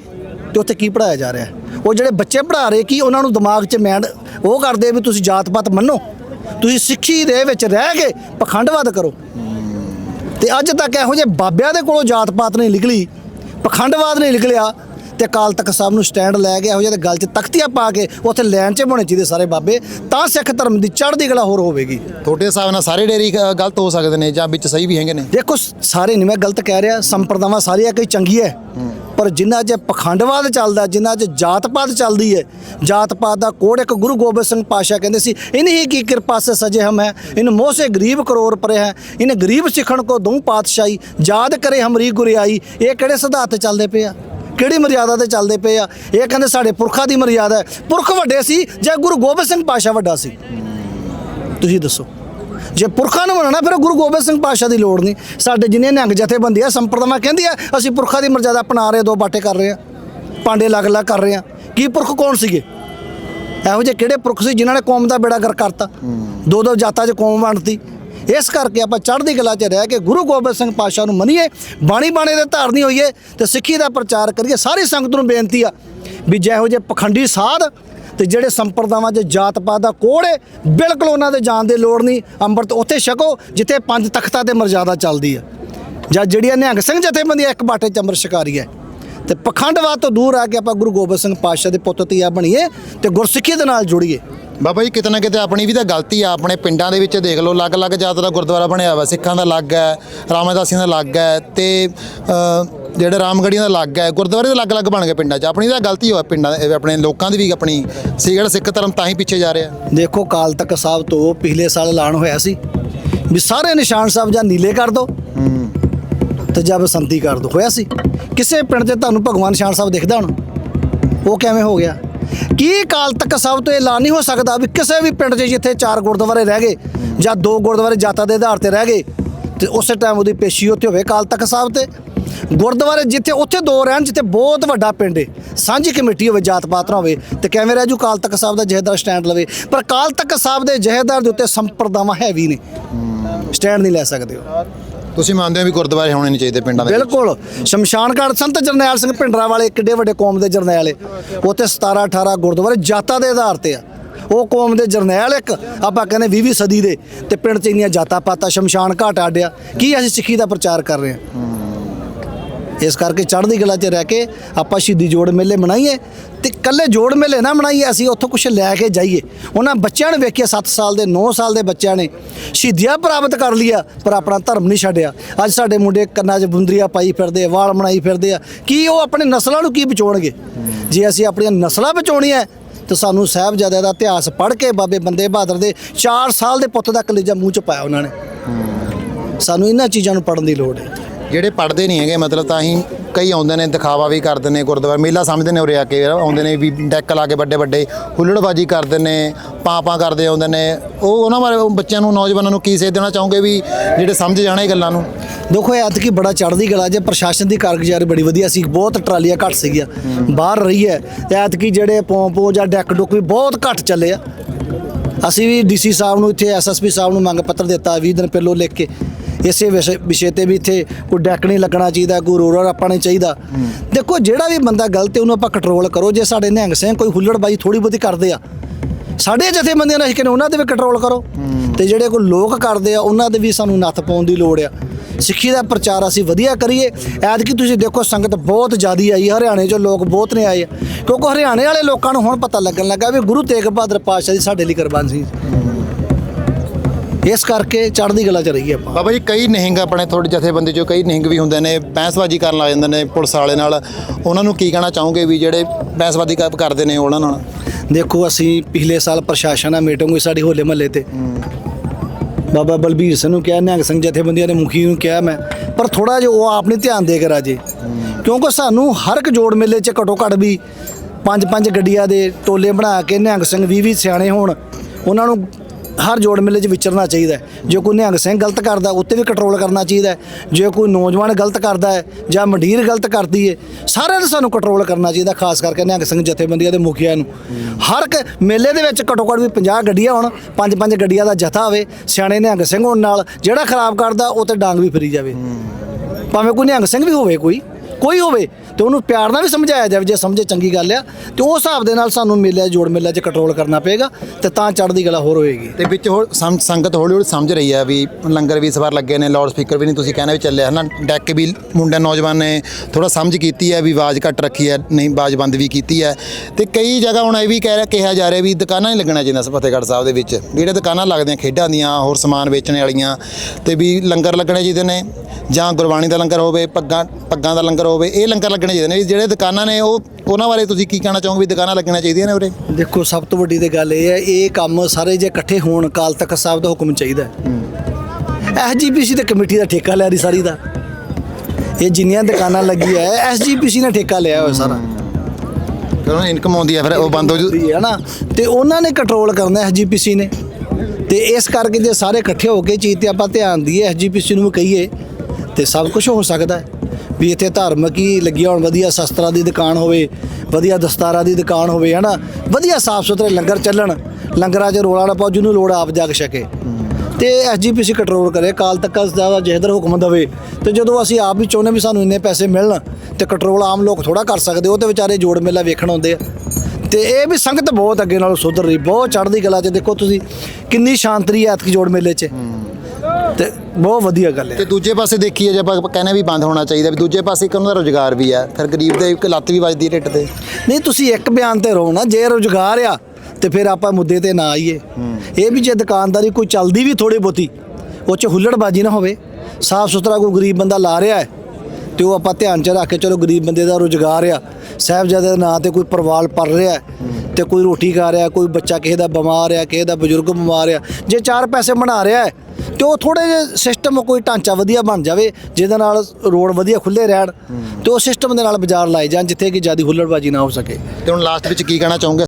ਤੇ ਉੱਥੇ ਕੀ ਪੜਾਇਆ ਜਾ ਰਿਹਾ? ਉਹ ਜਿਹੜੇ ਬੱਚੇ ਪੜਾ ਰਹੇ ਕੀ ਉਹਨਾਂ ਨੂੰ ਦਿਮਾਗ 'ਚ ਮੈਂਡ ਉਹ ਕਰਦੇ ਵੀ ਤੁਸੀਂ ਜਾਤ ਪਾਤ ਮੰਨੋ। ਤੁਸੀਂ ਸਿੱਖੀ ਦੇ ਵਿੱਚ ਰਹਿ ਕੇ ਪਖੰਡਵਾਦ ਕਰੋ। ਤੇ ਅੱਜ ਤੱਕ ਇਹੋ ਜਿਹੇ ਬਾਬਿਆਂ ਦੇ ਕੋਲੋਂ ਜਾਤ ਪਾਤ ਨਹੀਂ ਨਿਕਲੀ ਪਖੰਡਵਾਦ ਨਹੀਂ ਨਿਕਲਿਆ ਤੇ ਅਕਾਲ ਤਖਤ ਸਾਹਿਬ ਨੂੰ ਸਟੈਂਡ ਲੈ ਕੇ ਇਹੋ ਜਿਹੇ ਗੱਲ 'ਚ ਤਖਤੀਆਂ ਪਾ ਕੇ ਉੱਥੇ ਲਾਈਨ 'ਚ ਹੋਣੇ ਚਾਹੀਦੇ ਸਾਰੇ ਬਾਬੇ ਤਾਂ ਸਿੱਖ ਧਰਮ ਦੀ ਚੜ੍ਹਦੀ ਕਲਾ ਹੋਰ ਹੋਵੇਗੀ। ਤੁਹਾਡੇ ਹਿਸਾਬ ਨਾਲ ਸਾਰੇ ਡੇਰੀ ਗਲਤ ਹੋ ਸਕਦੇ ਨੇ ਜਾਂ ਵਿੱਚ ਸਹੀ ਵੀ ਹੈਗੇ ਨੇ? ਦੇਖੋ ਸਾਰੇ ਨਹੀਂ ਮੈਂ ਗਲਤ ਕਹਿ ਰਿਹਾ ਸੰਪਰਦਾਵਾਂ ਸਾਰੀਆਂ ਕਈ ਚੰਗੀ ਹੈ। ਪਰ ਜਿਨ੍ਹਾਂ 'ਚ ਪਖੰਡਵਾਦ ਚੱਲਦਾ ਜਿਨ੍ਹਾਂ 'ਚ ਜਾਤ ਪਾਤ ਚੱਲਦੀ ਹੈ ਜਾਤ ਪਾਤ ਦਾ ਕੋਡ ਇੱਕ ਗੁਰੂ ਗੋਬਿੰਦ ਸਿੰਘ ਪਾਸ਼ਾ ਕਹਿੰਦੇ ਸੀ ਇਨਹੀ ਕੀ ਕਿਰਪਾ ਸੇ ਸਜੇ ਹਮ ਹੈ ਇਨ ਮੋਹ ਸੇ ਗਰੀਬ ਕਰੋੜ ਪਰੇ ਹੈ ਇਨ ਗਰੀਬ ਸਿੱਖਣ ਕੋ ਦਊ ਪਾਤਸ਼ਾਹੀ ਯਾਦ ਕਰੇ ਹਮਰੀ ਗੁਰਿਆਈ। ਇਹ ਕਿਹੜੇ ਸਿਧਾਂਤ ਚੱਲਦੇ ਪਏ ਆ? ਕਿਹੜੀ ਮਰਿਆਦਾ ਤੇ ਚੱਲਦੇ ਪਏ ਆ? ਇਹ ਕਹਿੰਦੇ ਸਾਡੇ ਪੁਰਖਾਂ ਦੀ ਮਰਿਆਦਾ ਹੈ। ਪੁਰਖ ਵੱਡੇ ਸੀ, ਜਾਂ ਗੁਰੂ ਗੋਬਿੰਦ ਸਿੰਘ ਪਾਸ਼ਾ ਵੱਡਾ ਸੀ। ਤੁਸੀਂ ਦੱਸੋ। ਜੇ ਪੁਰਖਾਂ ਨੂੰ ਮੰਨਣਾ, ਫਿਰ ਗੁਰੂ ਗੋਬਿੰਦ ਸਿੰਘ ਪਾਤਸ਼ਾਹ ਦੀ ਲੋੜ ਨਹੀਂ। ਸਾਡੇ ਜਿੰਨੇ ਨਿਹੰਗ ਜਥੇਬੰਦੀ ਆ ਸੰਪਰਦਾਵਾਂ ਕਹਿੰਦੀ ਆ ਅਸੀਂ ਪੁਰਖਾਂ ਦੀ ਮਰਜ਼ਾਦਾ ਅਪਣਾ ਰਹੇ ਦੋ ਬਾਟੇ ਕਰ ਰਹੇ ਆ ਪਾਂਡੇ ਲੱਗ ਲੱਗ ਕਰ ਰਹੇ ਆ ਕੀ ਪੁਰਖ ਕੌਣ ਸੀਗੇ? ਇਹੋ ਜਿਹੇ ਕਿਹੜੇ ਪੁਰਖ ਸੀ ਜਿਨ੍ਹਾਂ ਨੇ ਕੌਮ ਦਾ ਬੇੜਾ ਗਰ ਕਰਤਾ? ਦੋ ਦੋ ਜਾਤਾਂ 'ਚ ਕੌਮ ਵੰਡਤੀ। ਇਸ ਕਰਕੇ ਆਪਾਂ ਚੜ੍ਹਦੀ ਕਲਾ 'ਚ ਰਹਿ ਕੇ ਗੁਰੂ ਗੋਬਿੰਦ ਸਿੰਘ ਪਾਤਸ਼ਾਹ ਨੂੰ ਮੰਨੀਏ, ਬਾਣੀ ਬਾਣੇ ਦੇ ਧਾਰਨੀ ਹੋਈਏ ਤੇ ਸਿੱਖੀ ਦਾ ਪ੍ਰਚਾਰ ਕਰੀਏ। ਸਾਰੀ ਸੰਗਤ ਨੂੰ ਬੇਨਤੀ ਆ ਵੀ ਜਿਹੋ ਜਿਹੇ ਪਖੰਡੀ ਸਾਧ ਤੇ ਜਿਹੜੇ ਸੰਪਰਦਾਵਾਂ 'ਚ ਜਾਤ ਪਾਤ ਦਾ ਕੋੜ ਹੈ ਬਿਲਕੁਲ ਉਹਨਾਂ ਦੇ ਜਾਣ ਦੀ ਲੋੜ ਨਹੀਂ। ਅੰਮ੍ਰਿਤ ਉੱਥੇ ਛਕੋ ਜਿੱਥੇ ਪੰਜ ਤਖਤਾਂ ਤੇ ਮਰਜ਼ਾਦਾ ਚੱਲਦੀ ਆ। ਜਾਂ ਜਿਹੜੀਆਂ ਨਿਹੰਗ ਸਿੰਘ ਜਥੇਬੰਦੀਆਂ ਇੱਕ ਬਾਟੇ ਚ ਅੰਮ੍ਰਿਤ ਛਕਾਰੀ ਹੈ ਤੇ ਪਖੰਡਵਾਦ ਤੋਂ ਦੂਰ ਆ ਕੇ ਆਪਾਂ ਗੁਰੂ ਗੋਬਿੰਦ ਸਿੰਘ ਪਾਤਸ਼ਾਹ ਦੇ ਪੁੱਤ ਧੀਆ ਬਣੀਏ ਤੇ ਗੁਰਸਿੱਖੀ ਦੇ ਨਾਲ ਜੁੜੀਏ। ਬਾਬਾ ਜੀ, ਕਿਤੇ ਨਾ ਕਿਤੇ ਆਪਣੀ ਵੀ ਤਾਂ ਗਲਤੀ ਆ, ਆਪਣੇ ਪਿੰਡਾਂ ਦੇ ਵਿੱਚ ਦੇਖ ਲਓ, ਅਲੱਗ-ਅਲੱਗ ਜਾਤ ਦਾ ਗੁਰਦੁਆਰਾ ਬਣਿਆ ਹੋਇਆ, ਸਿੱਖਾਂ ਦਾ ਅਲੱਗ ਹੈ, ਰਾਮਦਾਸੀਆਂ ਦਾ ਅਲੱਗ ਹੈ ਤੇ ਜਿਹੜੇ ਰਾਮਗੜੀਆਂ ਦਾ ਅਲੱਗ ਹੈ, ਗੁਰਦੁਆਰੇ ਦੇ ਅਲੱਗ-ਅਲੱਗ ਬਣ ਗਏ ਪਿੰਡਾਂ 'ਚ। ਆਪਣੀ ਤਾਂ ਗਲਤੀ ਹੋਇਆ ਪਿੰਡਾਂ ਦੇ, ਆਪਣੇ ਲੋਕਾਂ ਦੀ ਵੀ ਆਪਣੀ, ਸੀ ਜਿਹੜਾ ਸਿੱਖ ਧਰਮ ਤਾਂ ਹੀ ਪਿੱਛੇ ਜਾ ਰਿਹਾ। ਦੇਖੋ, ਕਾਲ ਤੱਕ ਸਾਹਿਬ ਤੋਂ ਪਿਛਲੇ ਸਾਲ ਐਲਾਨ ਹੋਇਆ ਸੀ ਵੀ ਸਾਰੇ ਨਿਸ਼ਾਨ ਸਾਹਿਬ ਜਾਂ ਨੀਲੇ ਕਰ ਦਿਓ ਤੇ ਜਾਂ ਬਸੰਤੀ ਕਰ ਦਿਓ ਹੋਇਆ ਸੀ। ਕਿਸੇ ਪਿੰਡ 'ਚ ਤੁਹਾਨੂੰ ਭਗਵਾਨ ਨਿਸ਼ਾਨ ਸਾਹਿਬ ਦਿਖਦਾ ਹੁਣ, ਉਹ ਕਿਵੇਂ ਹੋ ਗਿਆ? ਕੀ ਕਾਲ ਤੱਕ ਸਾਹਿਬ ਤੋਂ ਐਲਾਨ ਨਹੀਂ ਹੋ ਸਕਦਾ ਵੀ ਕਿਸੇ ਵੀ ਪਿੰਡ 'ਚ ਜਿੱਥੇ ਚਾਰ ਗੁਰਦੁਆਰੇ ਰਹਿ ਗਏ ਜਾਂ ਦੋ ਗੁਰਦੁਆਰੇ ਜਾਤਾਂ ਦੇ ਆਧਾਰ ਤੇ ਰਹਿ ਗਏ ਤੇ ਉਸੇ ਟਾਈਮ ਉਹਦੀ ਪੇਸ਼ੀ ਉੱਥੇ ਹੋਵੇ ਕਾਲ ਤੱਕ ਸਾਹਿਬ ਤੇ। ਗੁਰਦੁਆਰੇ ਜਿੱਥੇ ਉੱਥੇ ਦੋ ਰਹਿਣ, ਜਿੱਥੇ ਬਹੁਤ ਵੱਡਾ ਪਿੰਡ ਏ, ਸਾਂਝੀ ਕਮੇਟੀ ਹੋਵੇ ਜਾਤ ਪਾਤ ਨਾ ਹੋਵੇ, ਤੇ ਕਿਵੇਂ ਰਹਿ ਜੂ ਕਾਲ ਤੱਕ ਸਾਹਿਬ ਦਾ ਜਹੇਦਾਰ ਸਟੈਂਡ ਲਵੇ? ਪਰ ਕਾਲ ਤੱਕ ਸਾਹਿਬ ਦੇ ਜਹੇਦਾਰ ਦੇ ਉੱਤੇ ਸੰਪਰਦਾਵਾਂ ਹੈਵੀ ਨੇ। ਸਟੈਂਡ ਨਹੀਂ ਲੈ ਸਕਦੇ ਉਹ। ਤੁਸੀਂ ਮੰਨਦੇ ਹੋ ਵੀ ਗੁਰਦੁਆਰੇ ਹੋਣੇ ਨਹੀਂ ਚਾਹੀਦੇ ਪਿੰਡਾਂ ਦੇ ਵਿੱਚ? ਬਿਲਕੁਲ। ਸ਼ਮਸ਼ਾਨ ਘਾਟ ਸੰਤ ਜਰਨੈਲ ਸਿੰਘ ਭਿੰਡਰਾ ਵਾਲੇ, ਕਿੱਡੇ ਵੱਡੇ ਕੌਮ ਦੇ ਜਰਨੈਲ ਏ ਉੱਥੇ 17 18 ਗੁਰਦੁਆਰੇ ਜਾਤਾਂ ਦੇ ਆਧਾਰ ਤੇ ਆ। ਉਹ ਕੌਮ ਦੇ ਜਰਨੈਲ ਇੱਕ, ਆਪਾਂ ਕਹਿੰਦੇ 20ਵੀਂ ਸਦੀ ਦੇ। ਤੇ ਪਿੰਡ 'ਚ ਇੰਨੀਆਂ ਜਾਤਾਂ ਪਾਤਾਂ ਸ਼ਮਸ਼ਾਨ ਘਾਟ ਆਡਿਆ ਕੀ ਅਸੀਂ ਸਿੱਖੀ ਦਾ ਪ੍ਰਚਾਰ ਕਰ ਰਹੇ ਹਾਂ? ਇਸ ਕਰਕੇ ਚੜ੍ਹਦੀ ਕਲਾ 'ਚ ਰਹਿ ਕੇ ਆਪਾਂ ਸ਼ਹੀਦੀ ਜੋੜ ਮੇਲੇ ਮਨਾਈਏ ਤੇ ਕੱਲੇ ਜੋੜ ਮੇਲੇ ਨਾ ਮਨਾਈਏ ਅਸੀਂ ਉੱਥੋਂ ਕੁਝ ਲੈ ਕੇ ਜਾਈਏ। ਉਹਨਾਂ ਬੱਚਿਆਂ ਨੇ ਵੇਖਿਆ 7 ਸਾਲ ਦੇ 9 ਸਾਲ ਦੇ ਬੱਚਿਆਂ ਨੇ ਸ਼ਹੀਦੀਆਂ ਪ੍ਰਾਪਤ ਕਰ ਲਿਆ ਪਰ ਆਪਣਾ ਧਰਮ ਨਹੀਂ ਛੱਡਿਆ। ਅੱਜ ਸਾਡੇ ਮੁੰਡੇ ਕੰਨਾਂ 'ਚ ਬੁੰਦਰੀਆਂ ਪਾਈ ਫਿਰਦੇ ਵਾਲ ਬਣਾਈ ਫਿਰਦੇ ਆ। ਕੀ ਉਹ ਆਪਣੇ ਨਸਲਾਂ ਨੂੰ ਕੀ ਬਚਾਉਣਗੇ? ਜੇ ਅਸੀਂ ਆਪਣੀਆਂ ਨਸਲਾਂ ਬਚਾਉਣੀਆਂ ਹੈ, ਤਾਂ ਸਾਨੂੰ ਸਾਹਿਬਜ਼ਾਦਿਆਂ ਦਾ ਇਤਿਹਾਸ ਪੜ੍ਹ ਕੇ ਬਾਬੇ ਬੰਦੇ ਬਹਾਦਰ ਦੇ 4 ਸਾਲ ਦੇ ਪੁੱਤ ਦਾ ਕਲੇਜਾ ਮੂੰਹ 'ਚ ਪਾਇਆ ਉਹਨਾਂ ਨੇ। ਸਾਨੂੰ ਇਹਨਾਂ ਚੀਜ਼ਾਂ ਨੂੰ ਪੜ੍ਹਨ ਦੀ ਲੋੜ ਹੈ। ਜਿਹੜੇ ਪੜਦੇ ਨਹੀਂ ਹੈਗੇ, ਮਤਲਬ ਤਾਂ ਹੀ ਕਈ ਆਉਂਦੇ ਨੇ, ਦਿਖਾਵਾ ਵੀ ਕਰਦੇ ਨੇ ਗੁਰਦੁਆਰਾ, ਮੇਲਾ ਸਮਝਦੇ ਨੇ ਉਰੇ ਆ ਕੇ, ਆਉਂਦੇ ਨੇ ਵੀ ਡੈਕ ਲਾ ਕੇ ਵੱਡੇ ਵੱਡੇ, ਹੁੱਲੜਬਾਜੀ ਕਰਦੇ ਨੇ ਪਾਪਾਂ ਕਰਦੇ ਆਉਂਦੇ ਨੇ। ਉਹ ਉਹਨਾਂ ਬਾਰੇ ਬੱਚਿਆਂ ਨੂੰ, ਨੌਜਵਾਨਾਂ ਨੂੰ ਕੀ ਸੇਧ ਦੇਣਾ ਚਾਹੋਗੇ ਵੀ ਜਿਹੜੇ ਸਮਝ ਜਾਣ ਇਹ ਗੱਲਾਂ ਨੂੰ? ਦੇਖੋ ਐਤਕੀ ਬੜਾ ਚੜ੍ਹਦੀ ਕਲਾ ਜੇ ਪ੍ਰਸ਼ਾਸਨ ਦੀ ਕਾਰਗੁਜ਼ਾਰੀ ਬੜੀ ਵਧੀਆ ਸੀ, ਬਹੁਤ ਟਰਾਲੀਆਂ ਘੱਟ ਸੀਗੀਆਂ, ਬਾਹਰ ਰਹੀ ਹੈ, ਤੇ ਐਤਕੀ ਜਿਹੜੇ ਪੌਂਪੋ ਜਾਂ ਡੈਕ ਡੁੱਕ ਵੀ ਬਹੁਤ ਘੱਟ ਚੱਲੇ ਆ। ਅਸੀਂ ਵੀ ਡੀਸੀ ਸਾਹਿਬ ਨੂੰ, ਇੱਥੇ ਐਸਐਸਪੀ ਸਾਹਿਬ ਨੂੰ ਮੰਗ ਪੱਤਰ ਦਿੱਤਾ 20 ਦਿਨ ਪਹਿਲੋਂ ਲਿਖ ਕੇ। ਇਸੇ ਵਿਸ਼ੇ ਵਿਸ਼ੇ ਤੇ ਵੀ ਇੱਥੇ ਕੋਈ ਡੈਕ ਨਹੀਂ ਲੱਗਣਾ ਚਾਹੀਦਾ ਕੋਈ ਰੋਲਰ ਆਪਾਂ ਨਹੀਂ ਚਾਹੀਦਾ। ਦੇਖੋ ਜਿਹੜਾ ਵੀ ਬੰਦਾ ਗਲਤ ਹੈ ਉਹਨੂੰ ਆਪਾਂ ਕੰਟਰੋਲ ਕਰੋ। ਜੇ ਸਾਡੇ ਨਿਹੰਗ ਸਿੰਘ ਕੋਈ ਹੁੱਲੜਬਾਜੀ ਥੋੜੀ ਬਹੁਤੀ ਕਰਦੇ ਆ ਸਾਡੇ ਜਥੇਬੰਦੀਆਂ ਨਾਲ ਅਸੀਂ ਕਹਿੰਦੇ ਉਹਨਾਂ ਤੇ ਵੀ ਕੰਟਰੋਲ ਕਰੋ। ਤੇ ਜਿਹੜੇ ਕੋਈ ਲੋਕ ਕਰਦੇ ਆ ਉਹਨਾਂ ਦੇ ਵੀ ਸਾਨੂੰ ਨੱਥ ਪਾਉਣ ਦੀ ਲੋੜ ਆ। ਸਿੱਖੀ ਦਾ ਪ੍ਰਚਾਰ ਅਸੀਂ ਵਧੀਆ ਕਰੀਏ। ਐਤਕੀ ਤੁਸੀਂ ਦੇਖੋ ਸੰਗਤ ਬਹੁਤ ਜ਼ਿਆਦੀ ਆਈ ਆ, ਹਰਿਆਣੇ 'ਚੋਂ ਲੋਕ ਬਹੁਤ ਨੇ ਆਏ ਆ। ਕਿਉਂਕਿ ਹਰਿਆਣੇ ਵਾਲੇ ਲੋਕਾਂ ਨੂੰ ਹੁਣ ਪਤਾ ਲੱਗਣ ਲੱਗਾ ਵੀ ਗੁਰੂ ਤੇਗ ਬਹਾਦਰ ਪਾਤਸ਼ਾਹ ਜੀ ਸਾਡੇ ਲਈ ਕੁਰਬਾਨ ਸੀ। ਇਸ ਕਰਕੇ ਚੜ੍ਹਦੀ ਕਲਾ 'ਚ ਰਹੀਏ ਆਪਾਂ। ਬਾਬਾ ਜੀ ਕਈ ਨਿਹੰਗ ਆਪਣੇ ਥੋੜੇ ਜਥੇਬੰਦੀ ਚੋਂ ਕਈ ਨਿਹੰਗ ਵੀ ਹੁੰਦੇ ਨੇ ਬਹਿਸਬਾਜ਼ੀ ਕਰਨ ਲੱਗ ਜਾਂਦੇ ਨੇ ਪੁਲਿਸ ਵਾਲੇ ਨਾਲ। ਉਹਨਾਂ ਨੂੰ ਕੀ ਕਹਿਣਾ ਚਾਹੋਗੇ ਵੀ ਜਿਹੜੇ ਬਹਿਸਬਾਜ਼ੀ ਕਰਦੇ ਨੇ ਉਹਨਾਂ ਨਾਲ? ਦੇਖੋ ਅਸੀਂ ਪਿਛਲੇ ਸਾਲ ਪ੍ਰਸ਼ਾਸਨ ਨਾਲ ਮੀਟਿੰਗ ਹੋਈ ਸਾਡੀ ਹੋਲੇ ਮਹੱਲੇ ਤੇ। ਬਾਬਾ ਬਲਬੀਰ ਸਿੰਘ ਨੂੰ ਕਿਹਾ ਨਿਹੰਗ ਸਿੰਘ ਜਥੇਬੰਦੀਆਂ ਦੇ ਮੁਖੀ ਨੂੰ ਕਿਹਾ ਮੈਂ ਪਰ ਥੋੜਾ ਜਿਹਾ ਉਹ ਆਪ ਨਹੀਂ ਧਿਆਨ ਦੇ ਕੇ ਰਾਜੇ। ਕਿਉਂਕਿ ਸਾਨੂੰ ਹਰ ਇੱਕ ਜੋੜ ਮੇਲੇ 'ਚ ਘਟੋ ਘੱਟ ਵੀ ਪੰਜ ਪੰਜ ਗੱਡੀਆਂ ਦੇ ਟੋਲੇ ਬਣਾ ਕੇ ਨਿਹੰਗ ਸਿੰਘ 20 20 ਸਿਆਣੇ ਹੋਣ ਉਹਨਾਂ ਨੂੰ ਹਰ ਜੋੜ ਮੇਲੇ 'ਚ ਵਿਚਰਨਾ ਚਾਹੀਦਾ ਜੇ ਕੋਈ ਨਿਹੰਗ ਸਿੰਘ ਗਲਤ ਕਰਦਾ, ਉੱਤੇ ਵੀ ਕੰਟਰੋਲ ਕਰਨਾ ਚਾਹੀਦਾ ਜੇ ਕੋਈ ਨੌਜਵਾਨ ਗਲਤ ਕਰਦਾ ਹੈ ਜਾਂ ਮੰਡੀਰ ਗਲਤ ਕਰਦੀ ਹੈ ਸਾਰਿਆਂ ਨੂੰ ਸਾਨੂੰ ਕੰਟਰੋਲ ਕਰਨਾ ਚਾਹੀਦਾ, ਖਾਸ ਕਰਕੇ ਨਿਹੰਗ ਸਿੰਘ ਜਥੇਬੰਦੀਆਂ ਦੇ ਮੁਖੀਆਂ ਨੂੰ। ਹਰ ਇੱਕ ਮੇਲੇ ਦੇ ਵਿੱਚ ਘੱਟੋ ਘੱਟ ਵੀ 50 ਗੱਡੀਆਂ ਹੋਣ ਪੰਜ ਪੰਜ ਗੱਡੀਆਂ ਦਾ ਜਥਾ ਹੋਵੇ, ਸਿਆਣੇ ਨਿਹੰਗ ਸਿੰਘ ਹੋਣ ਨਾਲ ਜਿਹੜਾ ਖਰਾਬ ਕਰਦਾ, ਉਹ ਤੇ ਡਾਂਗ ਵੀ ਫਰੀ ਜਾਵੇ। ਭਾਵੇਂ ਕੋਈ ਨਿਹੰਗ ਸਿੰਘ ਵੀ ਹੋਵੇ ਕੋਈ ਕੋਈ ਹੋਵੇ ਤੇ ਉਹਨੂੰ ਪਿਆਰ ਨਾਲ ਵੀ ਸਮਝਾਇਆ ਜਾਵੇ, ਜੇ ਸਮਝੇ ਚੰਗੀ ਗੱਲ ਆ, ਤੇ ਉਸ ਹਿਸਾਬ ਦੇ ਨਾਲ ਸਾਨੂੰ ਮੇਲੇ ਜੋੜ ਮੇਲੇ 'ਚ ਕੰਟਰੋਲ ਕਰਨਾ ਪਏਗਾ ਤੇ ਤਾਂ ਚੜ੍ਹਦੀ ਗਲਾ ਹੋਰ ਹੋਏਗੀ। ਤੇ ਵਿੱਚ ਹੋਰ ਸੰ- ਸੰਗਤ ਹੌਲੀ ਹੌਲੀ ਸਮਝ ਰਹੀ ਹੈ ਵੀ ਲੰਗਰ ਵੀ ਇਸ ਵਾਰ ਲੱਗੇ ਨੇ ਲਾਊਡ ਸਪੀਕਰ ਵੀ ਨਹੀਂ, ਤੁਸੀਂ ਕਹਿੰਦੇ ਵੀ ਚੱਲਿਆ ਹਨਾ ਡੈਕ ਵੀ ਮੁੰਡੇ, ਨੌਜਵਾਨ ਨੇ ਥੋੜਾ ਸਮਝ ਕੀਤੀ ਹੈ ਵੀ ਆਵਾਜ਼ ਘੱਟ ਰੱਖੀ ਹੈ ਨਹੀਂ, ਆਵਾਜ਼ ਬੰਦ ਵੀ ਕੀਤੀ ਹੈ ਤੇ ਕਈ ਜਗ੍ਹਾ ਹੁਣ ਇਹ ਵੀ ਕਹਿ ਰਿਹਾ, ਕਿਹਾ ਜਾ ਰਿਹਾ ਵੀ ਦੁਕਾਨਾਂ ਨਹੀਂ ਲੱਗਣਾ ਚਾਹੀਦਾ ਫਤਿਹਗੜ੍ਹ ਸਾਹਿਬ ਦੇ ਵਿੱਚ। ਜਿਹੜੇ ਦੁਕਾਨਾਂ ਲੱਗਦੀਆਂ, ਖੇਡਾਂ ਦੀਆਂ, ਹੋਰ ਸਮਾਨ ਵੇਚਣ ਵਾਲੀਆਂ, ਤੇ ਵੀ ਲੰਗਰ ਲੱਗਣੇ ਚਾਹੀਦੇ ਨੇ, ਜਾਂ ਗੁਰਬਾਣੀ ਦਾ ਲੰਗਰ ਹੋਵੇ, ਪੱਗਾਂ ਪੱਗਾਂ ਦਾ ਲੰਗਰ ਹੋਵੇ, ਇਹ ਲੰਗਰ ਲੱਗਣੇ ਚਾਹੀਦੇ ਨੇ ਜਿਹੜੇ ਦੁਕਾਨਾਂ ਨੇ ਉਹ ਉਹਨਾਂ ਬਾਰੇ ਤੁਸੀਂ ਕੀ ਕਹਿਣਾ ਚਾਹੋਗੇ ਵੀ ਦੁਕਾਨਾਂ ਲੱਗਣੀਆਂ ਚਾਹੀਦੀਆਂ ਨੇ ਉਰੇ? ਦੇਖੋ ਸਭ ਤੋਂ ਵੱਡੀ ਤੇ ਗੱਲ ਇਹ ਹੈ ਇਹ ਕੰਮ ਸਾਰੇ ਜੇ ਇਕੱਠੇ ਹੋਣ ਕਾਲ ਤੱਕ ਸਾਹਿਬ ਦਾ ਹੁਕਮ ਚਾਹੀਦਾ ਐਸਜੀਪੀਸੀ ਤੇ ਕਮੇਟੀ ਦਾ ਠੇਕਾ ਲਿਆ ਦੀ ਸਾਰੀ ਦਾ। ਇਹ ਜਿੰਨੀਆਂ ਦੁਕਾਨਾਂ ਲੱਗੀ ਹੈ ਐਸਜੀਪੀਸੀ ਨੇ ਠੇਕਾ ਲਿਆ ਹੋਇਆ ਸਾਰਾ। ਕਿਉਂ ਇਨਕਮ ਆਉਂਦੀ ਹੈ ਫਿਰ ਉਹ ਬੰਦ ਹੋ ਜੂ ਹੈ ਨਾ। ਤੇ ਉਹਨਾਂ ਨੇ ਕੰਟਰੋਲ ਕਰਨਾ ਐਸਜੀਪੀਸੀ ਨੇ। ਤੇ ਇਸ ਕਰਕੇ ਜੇ ਸਾਰੇ ਇਕੱਠੇ ਹੋ ਕੇ ਚੀਜ਼ ਤੇ ਆਪਾਂ ਧਿਆਨ ਦਈਏ ਐਸਜੀਪੀਸੀ ਨੂੰ ਕਹੀਏ ਤੇ ਸਭ ਕੁਝ ਹੋ ਸਕਦਾ ਹੈ। ਵੀ ਇੱਥੇ ਧਾਰਮਿਕ ਹੀ ਲੱਗਿਆ ਹੋਣ, ਵਧੀਆ ਸ਼ਸਤਰਾਂ ਦੀ ਦੁਕਾਨ ਹੋਵੇ, ਵਧੀਆ ਦਸਤਾਰਾਂ ਦੀ ਦੁਕਾਨ ਹੋਵੇ, ਹਨਾ? ਵਧੀਆ ਸਾਫ਼ ਸੁਥਰੇ ਲੰਗਰ ਚੱਲਣ, ਲੰਗਰਾਂ 'ਚ ਰੋਲਾ ਨਾ ਪਾਓ, ਜਿਹਨੂੰ ਲੋੜ ਆਪ ਜਾ ਕੇ ਛਕੇ। ਤੇ ਐਸਜੀਪੀਸੀ ਕੰਟਰੋਲ ਕਰੇ ਕਾਲ ਤੱਕ ਦਾ ਜਹਦਰ ਹੁਕਮ ਦਵੇ, ਤੇ ਜਦੋਂ ਅਸੀਂ ਆਪ ਵੀ ਚਾਹੁੰਦੇ ਵੀ ਸਾਨੂੰ ਇੰਨੇ ਪੈਸੇ ਮਿਲਣ, ਤੇ ਕੰਟਰੋਲ ਆਮ ਲੋਕ ਥੋੜਾ ਕਰ ਸਕਦੇ ਉਹ ਤੇ ਵਿਚਾਰੇ ਜੋੜ ਮੇਲਾ ਵੇਖਣ ਆਉਂਦੇ ਆ। ਤੇ ਇਹ ਵੀ ਸੰਗਤ ਬਹੁਤ ਅੱਗੇ ਨਾਲੋਂ ਸੁਧਰ ਰਹੀ, ਬਹੁਤ ਚੜ੍ਹਦੀ ਕਲਾ 'ਚ ਦੇਖੋ ਤੁਸੀਂ, ਕਿੰਨੀ ਸ਼ਾਂਤਰੀ ਹੈ ਐਤਕੀ ਜੋੜ ਮੇਲੇ 'ਚ। ਤੇ ਬਹੁਤ ਵਧੀਆ ਗੱਲ ਹੈ। ਤੇ ਦੂਜੇ ਪਾਸੇ ਦੇਖੀਏ ਜੇ ਆਪਾਂ ਕਹਿੰਦੇ ਵੀ ਬੰਦ ਹੋਣਾ ਚਾਹੀਦਾ ਵੀ ਦੂਜੇ ਪਾਸੇ ਇੱਕ ਉਹਨਾਂ ਦਾ ਰੋਜ਼ਗਾਰ ਵੀ ਹੈ ਫਿਰ ਗਰੀਬ ਦੇ ਇੱਕ ਲੱਤ ਵੀ ਵੱਜਦੀ ਢਿੱਡ ਤੇ। ਨਹੀਂ ਤੁਸੀਂ ਇੱਕ ਬਿਆਨ ਤੇ ਰਹੋ ਨਾ ਜੇ ਰੁਜ਼ਗਾਰ ਆ ਤੇ ਫਿਰ ਆਪਾਂ ਮੁੱਦੇ ਤੇ ਨਾ ਆਈਏ। ਇਹ ਵੀ ਜੇ ਦੁਕਾਨਦਾਰੀ ਕੋਈ ਚੱਲਦੀ ਵੀ ਥੋੜੀ ਬਹੁਤੀ ਉਹ ਚ ਹੁੱਲੜਬਾਜੀ ਨਾ ਹੋਵੇ। ਸਾਫ਼ ਸੁਥਰਾ ਕੋਈ ਗਰੀਬ ਬੰਦਾ ਲਾ ਰਿਹਾ ਹੈ ਤੇ ਉਹ ਆਪਾਂ ਧਿਆਨ ਚ ਰੱਖ ਕੇ ਚਲੋ ਗਰੀਬ ਬੰਦੇ ਦਾ ਰੁਜ਼ਗਾਰ ਆ ਸਾਹਿਬਜ਼ਾਦੇ ਦੇ ਨਾਂ ਤੇ ਕੋਈ ਪਰਿਵਾਰ ਪਲ ਰਿਹਾ ਤੇ ਕੋਈ ਰੋਟੀ ਖਾ ਰਿਹਾ ਕੋਈ ਬੱਚਾ ਕਿਸੇ ਦਾ ਬਿਮਾਰ ਆ ਕਿਸੇ ਦਾ ਬਜ਼ੁਰਗ ਬਿਮਾਰ ਆ ਜੇ ਚਾਰ ਪੈਸੇ ਬਣਾ ਰਿਹਾ ਹੈ ਤੇ ਉਹ ਥੋੜੇ ਜਿਹੇ ਸਿਸਟਮ ਕੋਈ ਢਾਂਚਾ ਵਧੀਆ ਬਣ ਜਾਵੇ, ਜਿਹਦੇ ਨਾਲ ਰੋਡ ਵਧੀਆ ਖੁੱਲੇ ਰਹਿਣ ਤੇ ਉਹ ਸਿਸਟਮ ਦੇ ਨਾਲ ਬਾਜ਼ਾਰ ਲਾਏ ਜਾਣ, ਜਿੱਥੇ ਕਿ ਜ਼ਿਆਦਾ ਹੁੱਲੜਬਾਜੀ ਨਾ ਹੋ ਸਕੇ। ਤੇ ਹੁਣ ਲਾਸਟ ਵਿੱਚ ਕੀ ਕਹਿਣਾ ਚਾਹੋਗੇ?